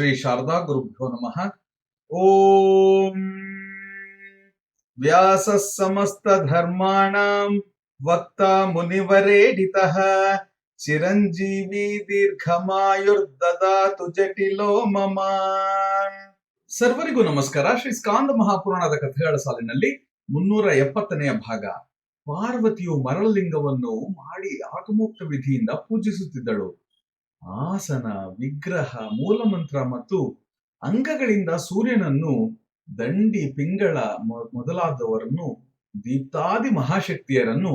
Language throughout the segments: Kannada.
ಶ್ರೀ ಶಾರದಾ ಗುರುಭ್ಯೋ ನಮಃ. ಓಂ ವ್ಯಾಸ ಸಮಸ್ತ ಧರ್ಮಾಣಾಂ ವಕ್ತ ಮುನಿವರೇಡಿತಃ. ಚಿರಂಜೀವಿ ದೀರ್ಘಮಾಯುರ್ದದಾತು ಜಟಿಲೋ ಮಮ. ಸರ್ವರಿಗೂ ನಮಸ್ಕಾರ. ಶ್ರೀ ಸ್ಕಾಂದ ಮಹಾಪುರಾಣದ ಕಥೆಗಳ ಸಾಲಿನಲ್ಲಿ ಮುನ್ನೂರ ಎಪ್ಪತ್ತನೆಯ ಭಾಗ. ಪಾರ್ವತಿಯು ಮರಳಲಿಂಗವನ್ನು ಮಾಡಿ ಆಗಮೋಕ್ತ ವಿಧಿಯಿಂದ ಪೂಜಿಸುತ್ತಿದ್ದಳು. ಆಸನ, ವಿಗ್ರಹ, ಮೂಲಮಂತ್ರ ಮತ್ತು ಅಂಗಗಳಿಂದ ಸೂರ್ಯನನ್ನು ದಂಡಿ, ಪಿಂಗಳ ಮೊದಲಾದವರನ್ನು ದೀಪ್ತಾದಿ ಮಹಾಶಕ್ತಿಯರನ್ನು,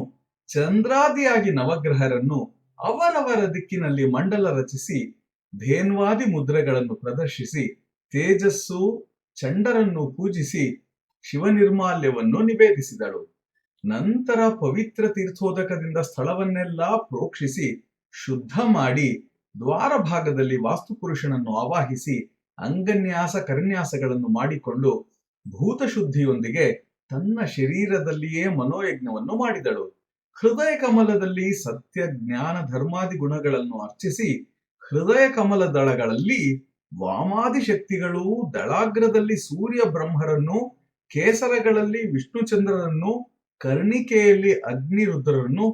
ಚಂದ್ರಾದಿಯಾಗಿ ನವಗ್ರಹರನ್ನು ಅವರವರ ದಿಕ್ಕಿನಲ್ಲಿ ಮಂಡಲ ರಚಿಸಿ, ಧೇನ್ವಾದಿ ಮುದ್ರೆಗಳನ್ನು ಪ್ರದರ್ಶಿಸಿ, ತೇಜಸ್ಸು ಚಂಡರನ್ನು ಪೂಜಿಸಿ, ಶಿವನಿರ್ಮಾಲ್ಯವನ್ನು ನಿವೇದಿಸಿದಳು. ನಂತರ ಪವಿತ್ರ ತೀರ್ಥೋದಕದಿಂದ ಸ್ಥಳವನ್ನೆಲ್ಲ ಪ್ರೋಕ್ಷಿಸಿ, ಶುದ್ಧ ಮಾಡಿ ದ್ವಾರ ಭಾಗದಲ್ಲಿ ವಾಸ್ತುಪುರುಷನನ್ನು ಆವಾಹಿಸಿ ಅಂಗನ್ಯಾಸ ಕರ್ನ್ಯಾಸಗಳನ್ನು ಮಾಡಿಕೊಂಡು ಭೂತಶುದ್ಧಿಯೊಂದಿಗೆ ತನ್ನ ಶರೀರದಲ್ಲಿಯೇ ಮನೋಯಜ್ಞವನ್ನು ಮಾಡಿದಳು. ಹೃದಯ ಕಮಲದಲ್ಲಿ ಸತ್ಯ, ಜ್ಞಾನ, ಧರ್ಮಾದಿ ಗುಣಗಳನ್ನು ಅರ್ಚಿಸಿ ಹೃದಯ ಕಮಲ ದಳಗಳಲ್ಲಿ ವಾಮಾದಿ ಶಕ್ತಿಗಳು ದಳಾಗ್ರದಲ್ಲಿ ಸೂರ್ಯ ಬ್ರಹ್ಮರನ್ನು, ಕೇಸರಗಳಲ್ಲಿ ವಿಷ್ಣುಚಂದ್ರರನ್ನು ಕರ್ಣಿಕೆಯಲ್ಲಿ ಅಗ್ನಿರುದ್ರರನ್ನು,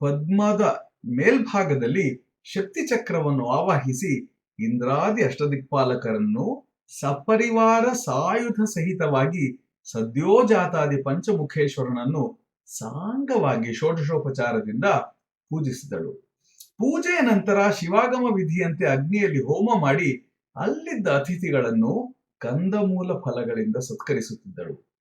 ಪದ್ಮದ ಮೇಲ್ಭಾಗದಲ್ಲಿ ಶಕ್ತಿ ಚಕ್ರವನ್ನು ಆವಾಹಿಸಿ ಇಂದ್ರಾದಿ ಅಷ್ಟದಿಕ್ಪಾಲಕರನ್ನು ಸಪರಿವಾರ ಸಾಯುಧ ಸಹಿತವಾಗಿ ಸದ್ಯೋಜಾತಾದಿ ಪಂಚಮುಖೇಶ್ವರನನ್ನು ಸಾಂಗವಾಗಿ ಷೋಡಶೋಪಚಾರದಿಂದ ಪೂಜಿಸಿದಳು. ಪೂಜೆಯ ನಂತರ ಶಿವಾಗಮ ವಿಧಿಯಂತೆ ಅಗ್ನಿಯಲ್ಲಿ ಹೋಮ ಮಾಡಿ ಅಲ್ಲಿದ್ದ ಅತಿಥಿಗಳನ್ನು ಕಂದಮೂಲ ಫಲಗಳಿಂದ ಸತ್ಕರಿಸುತ್ತಿದ್ದಳು.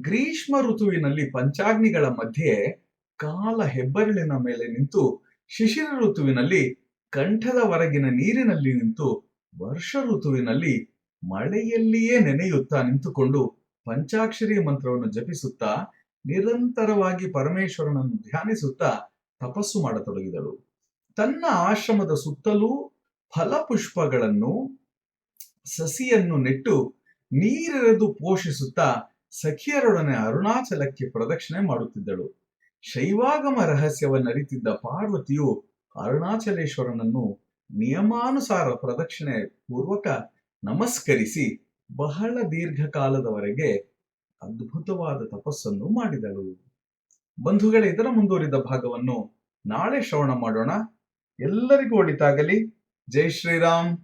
ಗ್ರೀಷ್ಮ ಋತುವಿನಲ್ಲಿ ಪಂಚಾಗ್ನಿಗಳ ಮಧ್ಯೆ ಕಾಲ ಹೆಬ್ಬರಳಿನ ಮೇಲೆ ನಿಂತು ಶಿಶಿರ ಋತುವಿನಲ್ಲಿ ಕಂಠದ ಹೊರಗಿನ ನೀರಿನಲ್ಲಿ ನಿಂತು ವರ್ಷ ಋತುವಿನಲ್ಲಿ ಮಳೆಯಲ್ಲಿಯೇ ನೆನೆಯುತ್ತಾ ನಿಂತುಕೊಂಡು ಪಂಚಾಕ್ಷರಿ ಮಂತ್ರವನ್ನು ಜಪಿಸುತ್ತಾ ನಿರಂತರವಾಗಿ ಪರಮೇಶ್ವರನನ್ನು ಧ್ಯಾನಿಸುತ್ತಾ ತಪಸ್ಸು ಮಾಡತೊಡಗಿದಳು. ತನ್ನ ಆಶ್ರಮದ ಸುತ್ತಲೂ ಫಲಪುಷ್ಪಗಳನ್ನು, ಸಸಿಯನ್ನು ನೆಟ್ಟು ನೀರೆರೆದು ಪೋಷಿಸುತ್ತಾ ಸಖಿಯರೊಡನೆ ಅರುಣಾಚಲಕ್ಕೆ ಪ್ರದಕ್ಷಿಣೆ ಮಾಡುತ್ತಿದ್ದಳು. ಶೈವಾಗಮ ರಹಸ್ಯವನ್ನರಿತಿದ್ದ ಪಾರ್ವತಿಯು ಅರುಣಾಚಲೇಶ್ವರನನ್ನು ನಿಯಮಾನುಸಾರ ಪ್ರದಕ್ಷಿಣೆ ಪೂರ್ವಕ ನಮಸ್ಕರಿಸಿ ಬಹಳ ದೀರ್ಘಕಾಲದವರೆಗೆ ಅದ್ಭುತವಾದ ತಪಸ್ಸನ್ನು ಮಾಡಿದಳು. ಬಂಧುಗಳ, ಇದರ ಮುಂದುವರಿದ ಭಾಗವನ್ನು ನಾಳೆ ಶ್ರವಣ ಮಾಡೋಣ. ಎಲ್ಲರಿಗೂ ಒಳಿತಾಗಲಿ. ಜೈ ಶ್ರೀರಾಮ್.